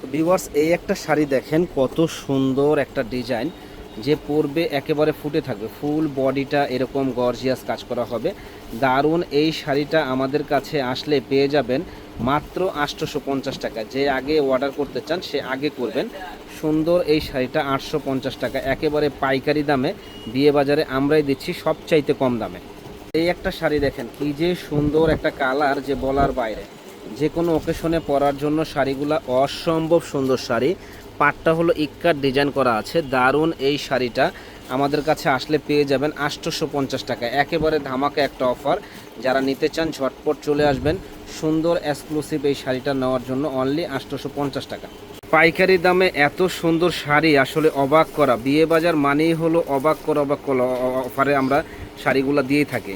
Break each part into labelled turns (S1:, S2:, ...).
S1: তো ভিউয়ার্স এই একটা শাড়ি দেখেন, কত সুন্দর একটা ডিজাইন যে পরবে একেবারে ফুটে থাকবে। ফুল বডিটা এরকম গর্জিয়াস কাজ করা হবে। দারুণ এই শাড়িটা আমাদের কাছে আসলে পেয়ে যাবেন মাত্র আটশোশো পঞ্চাশ টাকা। যে আগে অর্ডার করতে চান, সে আগে করবেন। সুন্দর এই শাড়িটা আটশো পঞ্চাশ টাকা। একেবারে পাইকারি দামে। বিয়ে বাজারে আমরাই দিচ্ছি সবচাইতে কম দামে। এই একটা শাড়ি দেখেন, কি যে সুন্দর একটা কালার যে বলার বাইরে। যে কোনো ওকেশনে পরার জন্য শাড়িগুলা অসম্ভব সুন্দর শাড়ি। পাটটা হলো ইক্কার ডিজাইন করা আছে। দারুণ এই শাড়িটা আমাদের কাছে আসলে পেয়ে যাবেন আটশোশো পঞ্চাশ টাকা একেবারে ধামাকা একটা অফার যারা নিতে চান ঝটপট চলে আসবেন। সুন্দর এক্সক্লুসিভ এই শাড়িটা নেওয়ার জন্য অনলি আটশোশো পঞ্চাশ টাকা। পাইকারি দামে এত সুন্দর শাড়ি আসলে অবাক করা। বিয়ে বাজার মানেই হলো অবাক করা অবাক করা। অফারে আমরা শাড়িগুলো দিয়েই থাকি।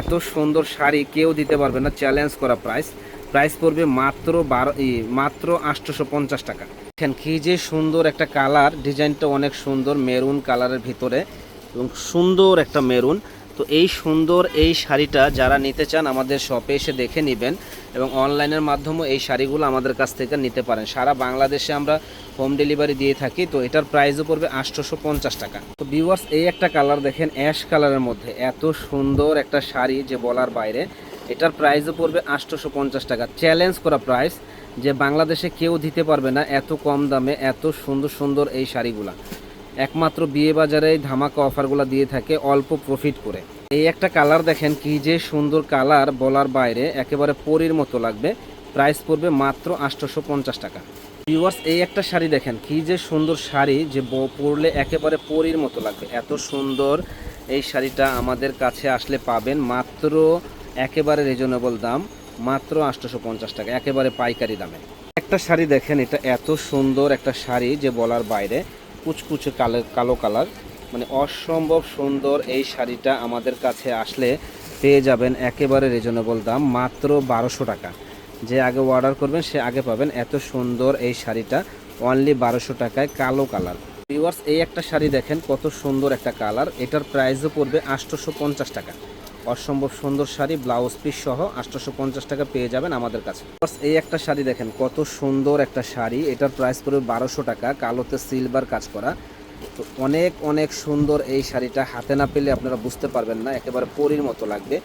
S1: এত সুন্দর শাড়ি কেউ দিতে পারবে না। চ্যালেঞ্জ করা প্রাইস প্রাইস পড়বে মাত্র বারো মাত্র আটশোশো পঞ্চাশ টাকা। দেখেন কি যে সুন্দর একটা কালার, ডিজাইনটা অনেক সুন্দর, মেরুন কালারের ভিতরে এবং সুন্দর একটা মেরুন। তো এই সুন্দর এই শাড়িটা যারা নিতে চান আমাদের শপে এসে দেখে নেবেন এবং অনলাইনের মাধ্যমে এই শাড়িগুলো আমাদের কাছ থেকে নিতে পারেন। সারা বাংলাদেশে আমরা হোম ডেলিভারি দিয়ে থাকি, তো এটার প্রাইসও পড়বে আটশোশো পঞ্চাশ টাকা। তো ভিউয়ার্স এই একটা কালার দেখেন অ্যাশ কালারের মধ্যে। এত সুন্দর একটা শাড়ি যে বলার বাইরে। এটার প্রাইসও পড়বে আটশোশো পঞ্চাশ টাকা। চ্যালেঞ্জ করা প্রাইস যে বাংলাদেশে কেউ দিতে পারবে না এত কম দামে, এত সুন্দর সুন্দর এই শাড়িগুলা। একমাত্র বিয়ে বাজারে ধামাকা অফারগুলো দিয়ে থাকে অল্প প্রফিট করে। এই একটা কালার দেখেন কি যে সুন্দর কালার বলার বাইরে একেবারে পরির মতো লাগবে। প্রাইস পড়বে মাত্র আটশোশো পঞ্চাশ টাকা। ভিউয়ার্স এই একটা শাড়ি দেখেন কি যে সুন্দর শাড়ি যে পরলে একেবারে পরির মতো লাগবে। এত সুন্দর এই শাড়িটা আমাদের কাছে আসলে পাবেন মাত্র একেবারে রিজনেবল দাম, মাত্র আটশোশো পঞ্চাশ টাকা, একেবারে পাইকারি দামে। একটা শাড়ি দেখেন, এটা এত সুন্দর একটা শাড়ি যে বলার বাইরে, কুচকুচে কালো কালো কালার মানে অসম্ভব সুন্দর এই শাড়িটা আমাদের কাছে আসলে পেয়ে যাবেন একেবারে রিজনেবল দাম, মাত্র বারোশো টাকা। যে আগে অর্ডার করবেন, সে আগে পাবেন এত সুন্দর এই শাড়িটা অনলি বারোশো টাকায় কালো কালার। ভিউয়ার্স এই একটা শাড়ি দেখেন, কত সুন্দর একটা কালার, এটার প্রাইসও পড়বে আটশোশো টাকা। অসম্ভব সুন্দর শাড়ি ব্লাউজ পিস সহ আটশোশো পঞ্চাশ টাকা পেয়ে যাবেন আমাদের কাছে। এই একটা শাড়ি দেখেন, কত সুন্দর একটা শাড়ি। এটার প্রাইস পড়বে বারোশো টাকা, কালোতে সিলভার কাজ করা। তো অনেক অনেক সুন্দর এই শাড়িটা হাতে না পেলে আপনারা বুঝতে পারবেন না, একেবারে পরির মতো লাগবে,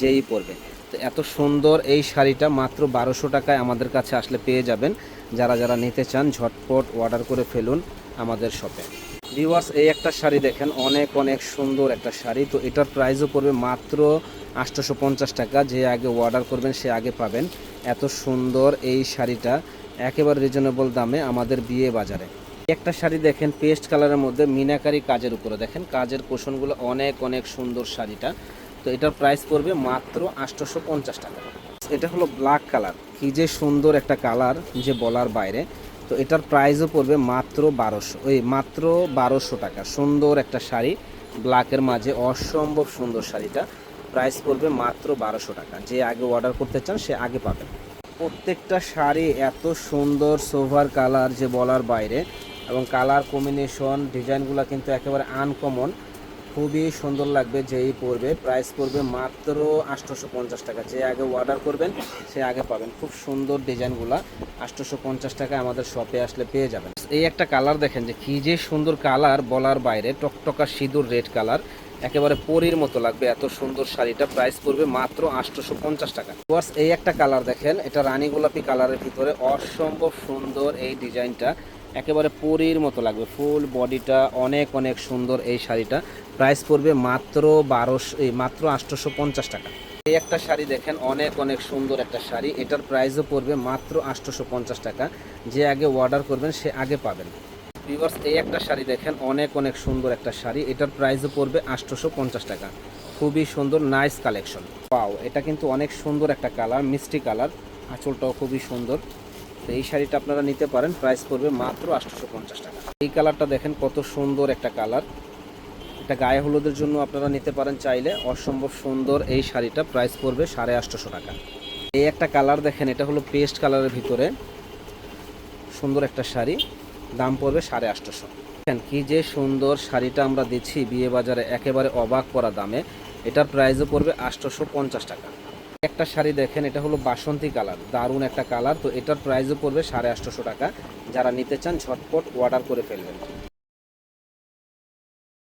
S1: যেই পরবে। তো এত সুন্দর এই শাড়িটা মাত্র বারোশো টাকায় আমাদের কাছে আসলে পেয়ে যাবেন। যারা যারা নিতে চান, ঝটপট অর্ডার করে ফেলুন আমাদের শপে ভিউয়ার্স এই একটা শাড়ি দেখেন, অনেক অনেক সুন্দর একটা শাড়ি। তো এটার প্রাইসও পড়বে মাত্র আটশোশো টাকা। যে আগে অর্ডার করবেন, সে আগে পাবেন। এত সুন্দর এই শাড়িটা, একেবারে রিজনেবল দামে আমাদের বিয়ে বাজারে। একটা শাড়ি দেখেন পেস্ট কালারের মধ্যে মিনাকারি কাজের উপরে। দেখেন, কাজের কোশনগুলো অনেক অনেক সুন্দর শাড়িটা। তো এটার প্রাইস পড়বে মাত্র আটশোশো টাকা। এটা হলো ব্ল্যাক কালার কি যে সুন্দর একটা কালার যে বলার বাইরে। তো এটার প্রাইসও পড়বে মাত্র বারোশো, ওই মাত্র বারোশো টাকা। সুন্দর একটা শাড়ি ব্ল্যাকের মাঝে অসম্ভব সুন্দর শাড়িটা। প্রাইস পড়বে মাত্র বারোশো টাকা। যে আগে অর্ডার করতে চান, সে আগে পাবেন। প্রত্যেকটা শাড়ি এত সুন্দর সোভার কালার যে বলার বাইরে এবং কালার কম্বিনেশন ডিজাইনগুলো কিন্তু একেবারে আনকমন খুবই সুন্দর লাগবে যেই পরবে। প্রাইস পড়বে মাত্র আটশোশো পঞ্চাশ টাকা। যে আগে অর্ডার করবেন, সে আগে পাবেন। খুব সুন্দর ডিজাইনগুলা। আটশোশো পঞ্চাশ টাকায় আমাদের শপে আসলে পেয়ে যাবেন। এই একটা কালার দেখেন যে কি যে সুন্দর কালার বলার বাইরে, টকটকা সিঁদুর রেড কালার একেবারে পরির মতো লাগবে এত সুন্দর শাড়িটা। প্রাইস পড়বে মাত্র আটশোশো পঞ্চাশ টাকা এই একটা কালার দেখেন, এটা রানী গোলাপি কালারের ভিতরে অসম্ভব সুন্দর এই ডিজাইনটা। একেবারে পরির মতো লাগবে। ফুল বডিটা অনেক অনেক সুন্দর এই শাড়িটা। প্রাইস পড়বে মাত্র বারোশো মাত্র আটশোশো পঞ্চাশ টাকা। এই একটা শাড়ি দেখেন, অনেক অনেক সুন্দর একটা শাড়ি। এটার প্রাইসও পড়বে মাত্র আটশোশো পঞ্চাশ টাকা। যে আগে অর্ডার করবেন, সে আগে পাবেন। ভিউয়ার্স, এই একটা শাড়ি দেখেন, অনেক অনেক সুন্দর একটা শাড়ি। এটার প্রাইসও পড়বে আটশোশো পঞ্চাশ টাকা। খুবই সুন্দর, নাইস কালেকশন। পাও এটা কিন্তু অনেক সুন্দর একটা কালার, মিষ্টি কালার। আঁচলটাও খুবই সুন্দর। তো এই শাড়িটা আপনারা নিতে পারেন। প্রাইস পড়বে মাত্র আটশোশো পঞ্চাশ টাকা। এই কালারটা দেখেন কত সুন্দর একটা কালার এটা গায়ে হলুদের জন্য আপনারা নিতে পারেন চাইলে। অসম্ভব সুন্দর এই শাড়িটা। প্রাইস পড়বে সাড়ে আটশোশো টাকা। এই একটা কালার দেখেন, এটা হলো পেস্ট কালারের ভিতরে। সুন্দর একটা শাড়ি। দাম পড়বে সাড়ে আটশোশো। দেখেন কী যে সুন্দর শাড়িটা আমরা দিচ্ছি বিয়ে বাজারে একেবারে অবাক করা দামে। এটার প্রাইসও পড়বে আটশোশো পঞ্চাশ টাকা। একটা শাড়ি দেখেন, এটা হলো বাসন্তী কালার, দারুণ একটা কালার। তো এটার প্রাইসও পড়বে সাড়ে আটশোশো টাকা। যারা নিতে চান, ঝটপট অর্ডার করে ফেলবেন।